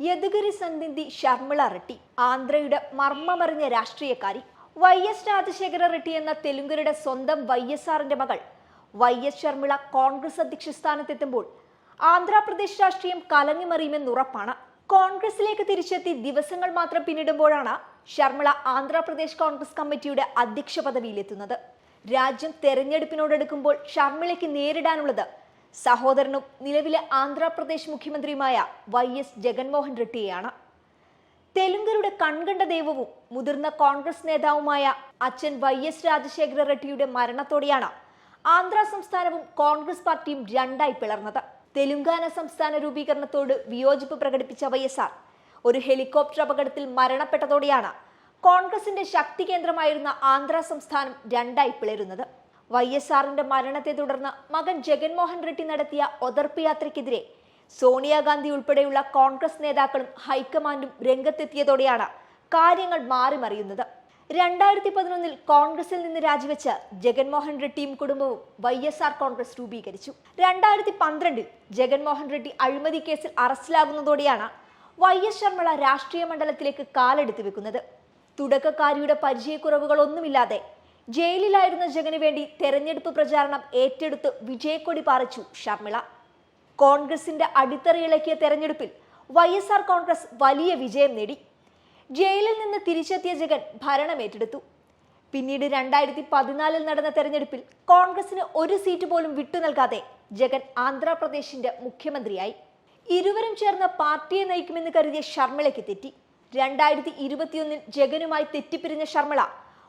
യദുഗിരി സന്ധിന്തി ശർമിള റെട്ടി ആന്ധ്രയുടെ മർമ്മമറിഞ്ഞ രാഷ്ട്രീയക്കാരി വൈ എസ് രാജശേഖര റെഡ്ഡി എന്ന തെലുങ്കരുടെ സ്വന്തം വൈ എസ് ആറിന്റെ മകൾ വൈ എസ് ശർമിള കോൺഗ്രസ് അധ്യക്ഷ സ്ഥാനത്തെത്തുമ്പോൾ ആന്ധ്രാപ്രദേശ് രാഷ്ട്രീയം കലങ്ങിമറിയുമെന്നുറപ്പാണ് കോൺഗ്രസിലേക്ക് തിരിച്ചെത്തി ദിവസങ്ങൾ മാത്രം പിന്നിടുമ്പോഴാണ് ശർമിള ആന്ധ്രാപ്രദേശ് കോൺഗ്രസ് കമ്മിറ്റിയുടെ അധ്യക്ഷ പദവിയിലെത്തുന്നത്. രാജ്യം തെരഞ്ഞെടുപ്പിനോടെടുക്കുമ്പോൾ ഷർമിളയ്ക്ക് നേരിടാനുള്ളത് സഹോദരനും നിലവിലെ ആന്ധ്രാപ്രദേശ് മുഖ്യമന്ത്രിയുമായ വൈ എസ് ജഗൻമോഹൻ റെഡ്ഡിയെയാണ്. തെലുങ്കരുടെ കൺകണ്ട ദൈവവും മുതിർന്ന കോൺഗ്രസ് നേതാവുമായ അച്ഛൻ വൈ എസ് രാജശേഖര റെഡ്ഡിയുടെ മരണത്തോടെയാണ് ആന്ധ്ര സംസ്ഥാനവും കോൺഗ്രസ് പാർട്ടിയും രണ്ടായി പിളർന്നത്. തെലുങ്കാന സംസ്ഥാന രൂപീകരണത്തോട് വിയോജിപ്പ് പ്രകടിപ്പിച്ച വൈ എസ് ആർ ഒരു ഹെലികോപ്റ്റർ അപകടത്തിൽ മരണപ്പെട്ടതോടെയാണ് കോൺഗ്രസിന്റെ ശക്തി കേന്ദ്രമായിരുന്ന ആന്ധ്ര സംസ്ഥാനം രണ്ടായി പിളരുന്നത്. വൈ എസ് ആറിന്റെ മരണത്തെ തുടർന്ന് മകൻ ജഗൻമോഹൻ റെഡ്ഡി നടത്തിയ ഒതർപ്പ് യാത്രയ്ക്കെതിരെ സോണിയാഗാന്ധി ഉൾപ്പെടെയുള്ള കോൺഗ്രസ് നേതാക്കളും ഹൈക്കമാൻഡും രംഗത്തെത്തിയതോടെയാണ് കാര്യങ്ങൾ മാറിമറിയുന്നത്. രണ്ടായിരത്തി പതിനൊന്നിൽ കോൺഗ്രസിൽ നിന്ന് രാജിവെച്ച ജഗൻമോഹൻ റെഡ്ഡിയും കുടുംബവും വൈ എസ് ആർ കോൺഗ്രസ് രൂപീകരിച്ചു. രണ്ടായിരത്തി പന്ത്രണ്ടിൽ ജഗൻമോഹൻ റെഡ്ഡി അഴിമതി കേസിൽ അറസ്റ്റിലാകുന്നതോടെയാണ് വൈ എസ് ശർമ്മള രാഷ്ട്രീയ മണ്ഡലത്തിലേക്ക് കാലെടുത്തു വെക്കുന്നത്. തുടക്കക്കാരിയുടെ പരിചയക്കുറവുകളൊന്നുമില്ലാതെ ജയിലിലായിരുന്ന ജഗന് വേണ്ടി തെരഞ്ഞെടുപ്പ് പ്രചാരണം ഏറ്റെടുത്ത് വിജയക്കൊടി പാറിച്ചു ഷർമിള. കോൺഗ്രസിന്റെ അടിത്തറയിളക്കിയ തെരഞ്ഞെടുപ്പിൽ വൈ എസ് ആർ കോൺഗ്രസ് വലിയ വിജയം നേടി. ജയിലിൽ നിന്ന് തിരിച്ചെത്തിയ ജഗൻ ഭരണം ഏറ്റെടുത്തു. പിന്നീട് രണ്ടായിരത്തി പതിനാലിൽ നടന്ന തെരഞ്ഞെടുപ്പിൽ കോൺഗ്രസിന് ഒരു സീറ്റ് പോലും വിട്ടു നൽകാതെ ജഗൻ ആന്ധ്രാപ്രദേശിന്റെ മുഖ്യമന്ത്രിയായി. ഇരുവരും ചേർന്ന് പാർട്ടിയെ നയിക്കുമെന്ന് കരുതിയ ഷർമിളയ്ക്ക് തെറ്റി. രണ്ടായിരത്തി ഇരുപത്തിയൊന്നിൽ ജഗനുമായി തെറ്റിപ്പിരിഞ്ഞ Sharmila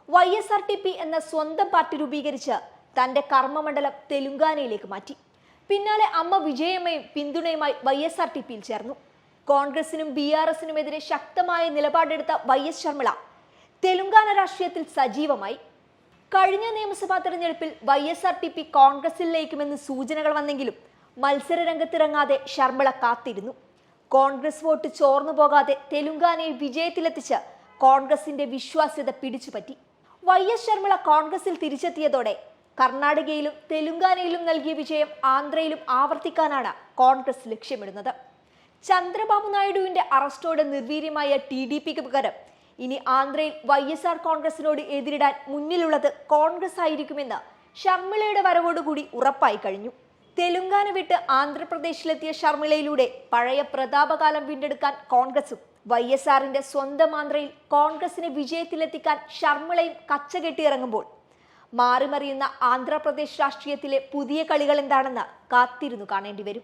Y S R T P എന്ന സ്വന്തം പാർട്ടി രൂപീകരിച്ച് തന്റെ കർമ്മമണ്ഡലം തെലുങ്കാനയിലേക്ക് മാറ്റി. പിന്നാലെ അമ്മ വിജയമ്മയും പിന്തുണയുമായി വൈ എസ് ആർ ടി പിയിൽ ചേർന്നു. കോൺഗ്രസിനും ബി ആർ എസിനുമെതിരെ ശക്തമായ നിലപാടെടുത്ത വൈ എസ് ശർമിള തെലുങ്കാന രാഷ്ട്രീയത്തിൽ സജീവമായി. കഴിഞ്ഞ നിയമസഭാ തെരഞ്ഞെടുപ്പിൽ Y S R T P കോൺഗ്രസിൽ ലയിക്കുമെന്ന് സൂചനകൾ വന്നെങ്കിലും മത്സര രംഗത്തിറങ്ങാതെ കാത്തിരുന്നു. കോൺഗ്രസ് വോട്ട് ചോർന്നു പോകാതെ തെലുങ്കാനയെ വിജയത്തിലെത്തിച്ച് കോൺഗ്രസിന്റെ വിശ്വാസ്യത പിടിച്ചുപറ്റി. വൈ എസ് ശർമിള കോൺഗ്രസിൽ തിരിച്ചെത്തിയതോടെ കർണാടകയിലും തെലുങ്കാനയിലും നൽകിയ വിജയം ആന്ധ്രയിലും ആവർത്തിക്കാനാണ് കോൺഗ്രസ് ലക്ഷ്യമിടുന്നത്. ചന്ദ്രബാബു നായിഡുവിന്റെ അറസ്റ്റോടെ നിർവീര്യമായ ടി ഡി പിക്ക് പകരം ഇനി ആന്ധ്രയിൽ വൈ എസ് ആർ കോൺഗ്രസിനോട് എതിരിടാൻ മുന്നിലുള്ളത് കോൺഗ്രസ് ആയിരിക്കുമെന്ന് ഷർമിളയുടെ വരവോടുകൂടി ഉറപ്പായി കഴിഞ്ഞു. തെലുങ്കാന വിട്ട് ആന്ധ്രാപ്രദേശിലെത്തിയ ഷർമിളയിലൂടെ പഴയ പ്രതാപകാലം വീണ്ടെടുക്കാൻ കോൺഗ്രസും വൈ എസ് ആറിന്റെ സ്വന്തം ആന്ധ്രയിൽ കോൺഗ്രസിനെ വിജയത്തിലെത്തിക്കാൻ ഷർമിളയും കച്ചകെട്ടിയിറങ്ങുമ്പോൾ മാറിമറിയുന്ന ആന്ധ്രാപ്രദേശ് രാഷ്ട്രീയത്തിലെ പുതിയ കളികൾ എന്താണെന്ന് കാത്തിരുന്നു കാണേണ്ടി വരും.